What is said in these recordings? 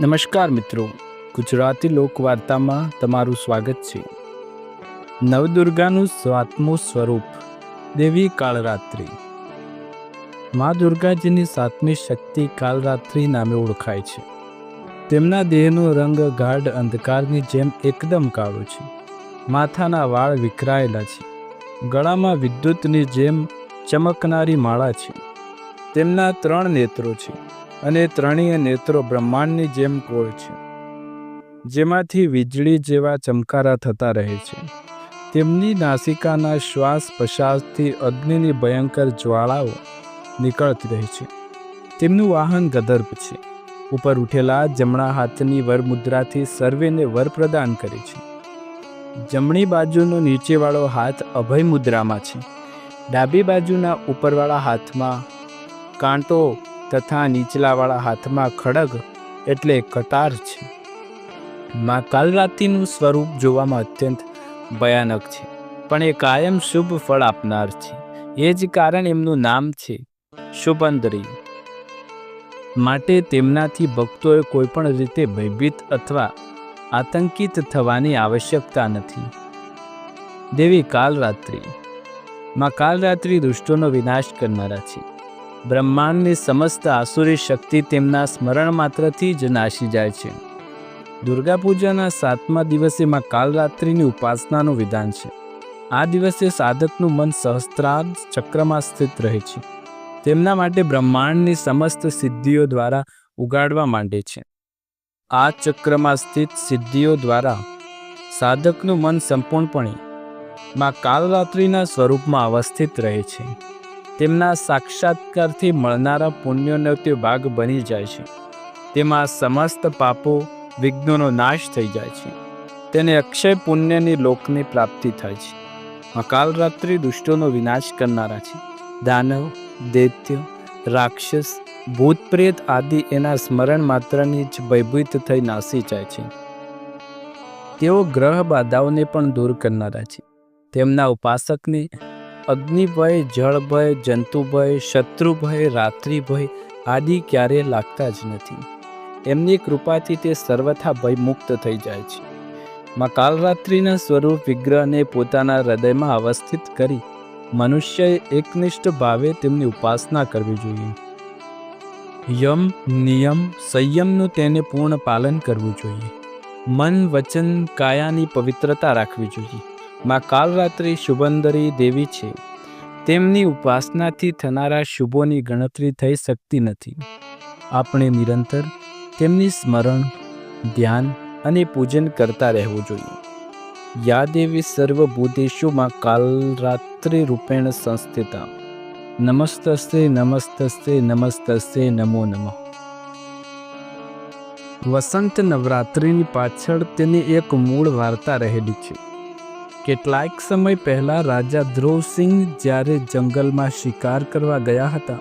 નમસ્કાર મિત્રો. ગુજરાતી લોકવાર્તામાં તમારું સ્વાગત છે. નવદુર્ગાનું સાતમું સ્વરૂપ, દેવી કાળરાત્રિ. મા દુર્ગાજીની સાતમી શક્તિ કાળરાત્રિ નામે ઓળખાય છે. તેમના દેહનો રંગ ગાઢ અંધકારની જેમ એકદમ કાળો છે. માથાના વાળ વિખરાયેલા છે. ગળામાં વિદ્યુતની જેમ ચમકનારી માળા છે. તેમના ત્રણ નેત્રો છે. અને ત્રણેય નેત્રો બ્રહ્માંડની જેમ કોળ છે, જેમાંથી વીજળી જેવા ચમકારા થતા રહે છે. તેમની નાસિકાના શ્વાસ પ્રશ્વાસથી અગ્નિની ભયંકર જ્વાળાઓ નીકળતી રહે છે. તેમનું વાહન ગદર્ભ છે. ઉપર ઉઠેલા જમણા હાથની વરમુદ્રાથી સર્વેને વર પ્રદાન કરે છે. જમણી બાજુનો નીચેવાળો હાથ અભય મુદ્રામાં છે. ડાબી બાજુના ઉપરવાળા હાથમાં કાંટો તથા નીચલાવાળા હાથમાં ખડગ એટલે કટાર છે. માં કાલરાત્રિનું સ્વરૂપ જોવામાં અત્યંત ભયાનક છે, પણ એ કાયમ શુભ ફળ આપનાર છે. એ જ કારણ એમનું નામ છે, શુભંદરી. માટે તેમનાથી ભક્તોએ કોઈપણ રીતે ભયભીત અથવા આતંકિત થવાની આવશ્યકતા નથી. દેવી કાલરાત્રિ. માં કાલરાત્રિ દુષ્ટોનો વિનાશ કરનારા છે. બ્રહ્માંડની સમસ્ત આસુરી શક્તિ તેમના સ્મરણ માત્રથી જ નાશી જાય છે. દુર્ગા પૂજાના સાતમા દિવસે માં કાલરાત્રિની ઉપાસનાનું વિધાન છે. આ દિવસે સાધકનું મન સહસ્ત્રાર ચક્રમાં સ્થિત રહે છે. તેમના માટે બ્રહ્માંડની સમસ્ત સિદ્ધિઓ દ્વારા ઉગાડવા માંડે છે. આ ચક્રમાં સ્થિત સિદ્ધિઓ દ્વારા સાધકનું મન સંપૂર્ણપણે માં કાલરાત્રિના સ્વરૂપમાં અવસ્થિત રહે છે. તેમના સાક્ષાત્કારથી મળનારા પુણ્યોનો તે ભાગ બની જાય છે. તેમાં સમસ્ત પાપો વિઘ્નોનો નાશ થઈ જાય છે. તેને અક્ષય પુણ્યની લોકની પ્રાપ્તિ થાય છે. અકાલરાત્રિ દુષ્ટોનો વિનાશ કરનારા છે. દાનવ, દૈત્ય, રાક્ષસ ભૂત પ્રેત આદિ એના સ્મરણ માત્રની જ ભયભીત થઈ નાસી જાય છે. તેઓ ગ્રહ બાધાઓને પણ દૂર કરનારા છે. તેમના ઉપાસકને અગ્નિભય, જળભય, જંતુભય, શત્રુભય, રાત્રિભય આદિ ક્યારેય લાગતા જ નથી. એમની કૃપાથી તે સર્વથા ભયમુક્ત થઈ જાય છે. માં કાલરાત્રિના સ્વરૂપ વિગ્રહને પોતાના હૃદયમાં અવસ્થિત કરી મનુષ્યએ એકનિષ્ઠ ભાવે તેમની ઉપાસના કરવી જોઈએ. યમ, નિયમ, સંયમનું તેને પૂર્ણ પાલન કરવું જોઈએ. મન, વચન, કાયાની પવિત્રતા રાખવી જોઈએ. માં કાલરાત્રિ શુભંદરી દેવી છે. તેમની ઉપાસનાથી થનારા શુભોની ગણતરી થઈ શકતી નથી. આપણે નિરંતર તેમની સ્મરણ, ધ્યાન અને પૂજન કરતા રહેવું જોઈએ. યાદેવી દેવી સર્વભૂતેષુમાં કાલરાત્રિ રૂપેણ સંસ્થિતા. નમસ્તસ્તે નમસ્તસ્તે નમસ્તસ્તે, નમો નમઃ. વસંત નવરાત્રિની પાછળ તેની એક મૂળ વાર્તા રહેલી છે. કેટલાક સમય પહેલા રાજા ધ્રુવસિંહ જ્યારે જંગલમાં શિકાર કરવા ગયા હતા,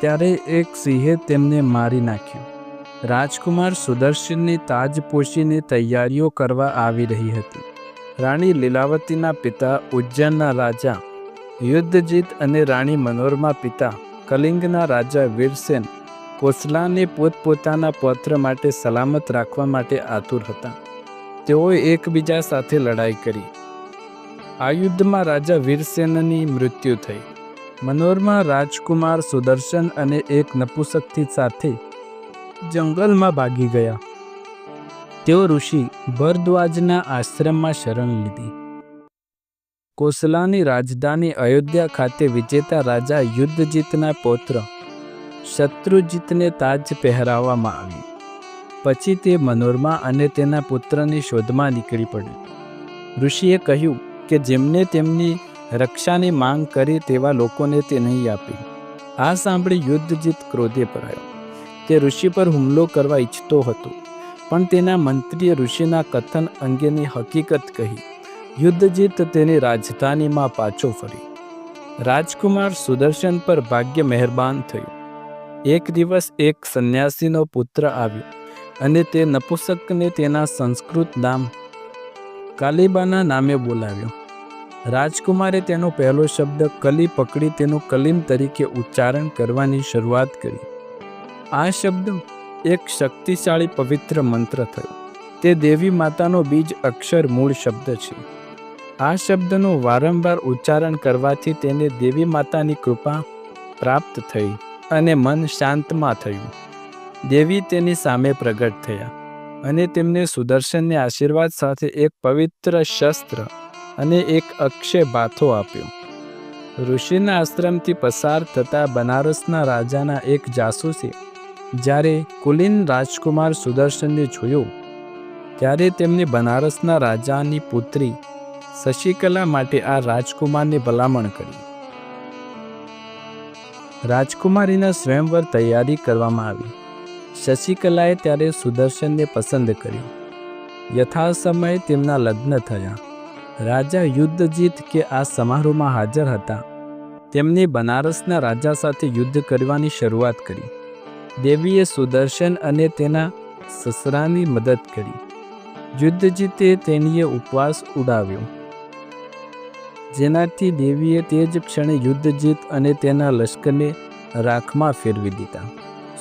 ત્યારે એક સિંહે તેમને મારી નાખ્યો. રાજકુમાર સુદર્શનની તાજ પોષીને તૈયારીઓ કરવા આવી રહી હતી. રાણી લીલાવતીના પિતા ઉજ્જૈનના રાજા, યુદ્ધજીત અને રાણી મનોરમા પિતા કલિંગના રાજા વીરસેન કોસલાને પોતપોતાના પત્ર માટે સલામત રાખવા માટે આતુર હતા. તેઓએ એકબીજા સાથે લડાઈ કરી. આ યુદ્ધમાં રાજા વીરસેનની મૃત્યુ થઈ. મનોરમાં રાજકુમાર સુદર્શન અને એક નપુસકથી સાથે જંગલમાં ભાગી ગયા. તેઓ ઋષિ ભરદ્વાજના આશ્રમમાં શરણ લીધી. કોસલાની રાજધાની અયોધ્યા ખાતે વિજેતા રાજા યુદ્ધજીતના પૌત્ર શત્રુજીતને તાજ પહેરાવવામાં આવી. પછી તે મનોરમા અને તેના પુત્રની શોધમાં નીકળી પડ્યો. ઋષિએ કહ્યું કે જેમને તેમની રક્ષાની માંગ કરી તેવા લોકોને તે નહીં આપી. આ સાંભળી યુદ્ધજીત ક્રોધે ભરાયો તે ઋષિ પર હુમલો કરવા ઈચ્છતો હતો. પણ તેના મંત્રીએ ઋષિના કથન અંગેની હકીકત કહી. યુદ્ધજીત તેની રાજધાનીમાં પાછો ફરી. રાજકુમાર સુદર્શન પર ભાગ્ય મહેરબાન થયું. એક દિવસ એક સંન્યાસીનો પુત્ર આવ્યો અને તે નપુસકને તેના સંસ્કૃત નામ કાલિબાના નામે બોલાવ્યો. રાજકુમારે તેનો પહેલો શબ્દ કલી પકડી તેનું કલીમ તરીકે ઉચ્ચારણ કરવાની શરૂઆત કરી. આ શબ્દ એક શક્તિશાળી પવિત્ર મંત્ર થયો. તે દેવી માતાનો બીજ અક્ષર મૂળ શબ્દ છે. આ શબ્દનું વારંવાર ઉચ્ચારણ કરવાથી તેને દેવી માતાની કૃપા પ્રાપ્ત થઈ અને મન શાંતમાં થયું. દેવી તેની સામે પ્રગટ થયા અને તેમને સુદર્શનને આશીર્વાદ સાથે એક પવિત્ર શસ્ત્ર અને એક અક્ષય બાથો આપ્યો. ઋષિના આશ્રમથી પસાર થતા બનારસના રાજાના એક જાસૂસે જ્યારે કુલીન રાજકુમાર સુદર્શનને જોયું, ત્યારે તેમને બનારસના રાજાની પુત્રી શશિકલા માટે આ રાજકુમારને ભલામણ કરી. રાજકુમારીના સ્વયંવર તૈયારી કરવામાં આવી. શશિકલાએ ત્યારે સુદર્શનને પસંદ કર્યું. યથા સમયે તેમના લગ્ન થયા. રાજા યુદ્ધજીત કે આ સમારોહમાં હાજર હતા. તેમણે બનારસના રાજા સાથે યુદ્ધ કરવાની શરૂઆત કરી. દેવીએ સુદર્શન અને તેના સસરાની મદદ કરી. યુદ્ધજીતે તેણીએ ઉપવાસ ઉડાવ્યો. જેનાથી દેવીએ તે જ ક્ષણે યુદ્ધજીત અને તેના લશ્કરને રાખમાં ફેરવી દીધા.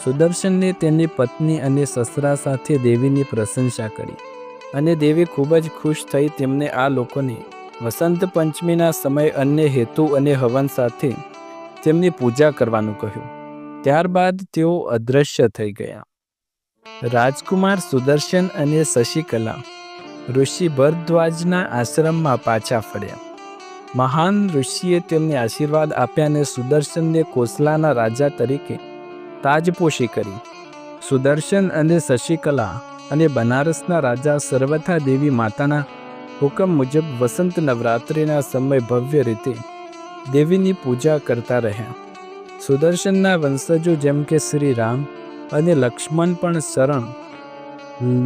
સુદર્શનને તેની પત્ની અને સસરા સાથે દેવીની પ્રશંસા કરી. અને દેવી ખૂબ જ ખુશ થઈ તેમને આ લોકોને વસંત પંચમીના સમય અન્ય હેતુ અને હવન સાથે તેમની પૂજા કરવાનું કહ્યું. ત્યારબાદ તેઓ અદ્રશ્ય થઈ ગયા. રાજકુમાર સુદર્શન અને શશિકલા ઋષિ ભરદ્વાજના આશ્રમમાં પાછા ફર્યા. મહાન ઋષિએ તેમને આશીર્વાદ આપ્યા અને સુદર્શનને કોસલાના રાજા તરીકે તાજપોશી કરી. સુદર્શન અને શશિકલા અને બનારસના રાજા સર્વથા દેવી માતાના હુકમ મુજબ વસંત નવરાત્રિના સમય ભવ્ય રીતે દેવીની પૂજા કરતા રહ્યા. સુદર્શનના વંશજો જેમ કે શ્રી રામ અને લક્ષ્મણ પણ શરણ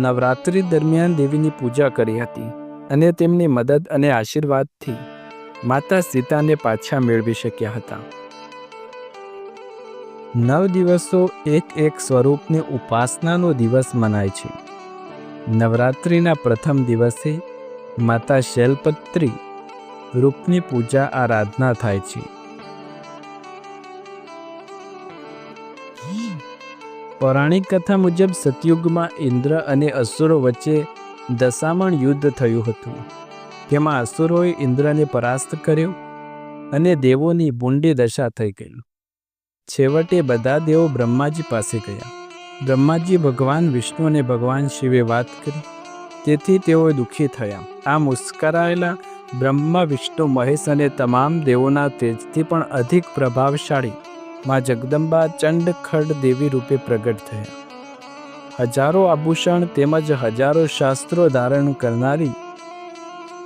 નવરાત્રિ દરમિયાન દેવીની પૂજા કરી હતી અને તેમની મદદ અને આશીર્વાદથી માતા સીતાને પાછા મેળવી શક્યા હતા. નવ દિવસો એક એક સ્વરૂપની ઉપાસનાનો દિવસ મનાય છે. નવરાત્રિના પ્રથમ દિવસે માતા શૈલપત્રી રૂપની પૂજા આરાધના થાય છે. પૌરાણિક કથા મુજબ સતયુગમાં ઇન્દ્ર અને અસુરો વચ્ચે દશામણ યુદ્ધ થયું હતું. તેમાં અસુરોએ ઇન્દ્રને પરાસ્ત કર્યો અને દેવોની બુંડી દશા થઈ ગઈ. છેવટે બધા દેવો બ્રહ્માજી પાસે ગયા. બ્રહ્માજી ભગવાન, વિષ્ણુ અને ભગવાન શિવે વાત કરી. તેથી તેઓ દુઃખી થયા. આ મુસ્કરાયેલા બ્રહ્મા, વિષ્ણુ, મહેશ અને તમામ દેવોના તેજથી પણ અધિક પ્રભાવશાળી માં જગદંબા ચંડખડ દેવી રૂપે પ્રગટ થયા. હજારો આભૂષણ તેમજ હજારો શાસ્ત્રો ધારણ કરનારી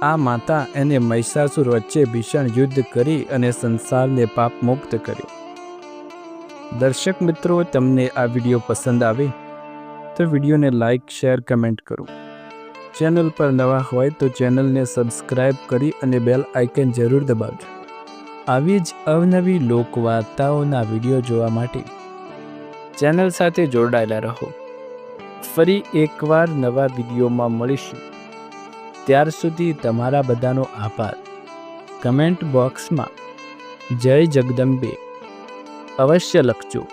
આ માતા એને મહિષાસુર વચ્ચે ભીષણ યુદ્ધ કરી અને સંસારને પાપ મુક્ત કર્યો. દર્શક મિત્રો, તમને આ વીડિયો પસંદ આવે તો વિડીયોને લાઇક શેર, કમેન્ટ કરો. ચેનલ પર નવા હોય તો ચેનલને સબસ્ક્રાઇબ કરી અને બેલ આઇકન જરૂર દબાવજો. આવી જ અવનવી લોકવાર્તાઓના વીડિયો જોવા માટે ચેનલ સાથે જોડાયેલા રહો. ફરી એકવાર નવા વિડીયોમાં મળીશું. ત્યાર સુધી તમારા બધાનો આભાર. કમેન્ટ બોક્સમાં જય જગદંબે. અવશ્ય લખજો.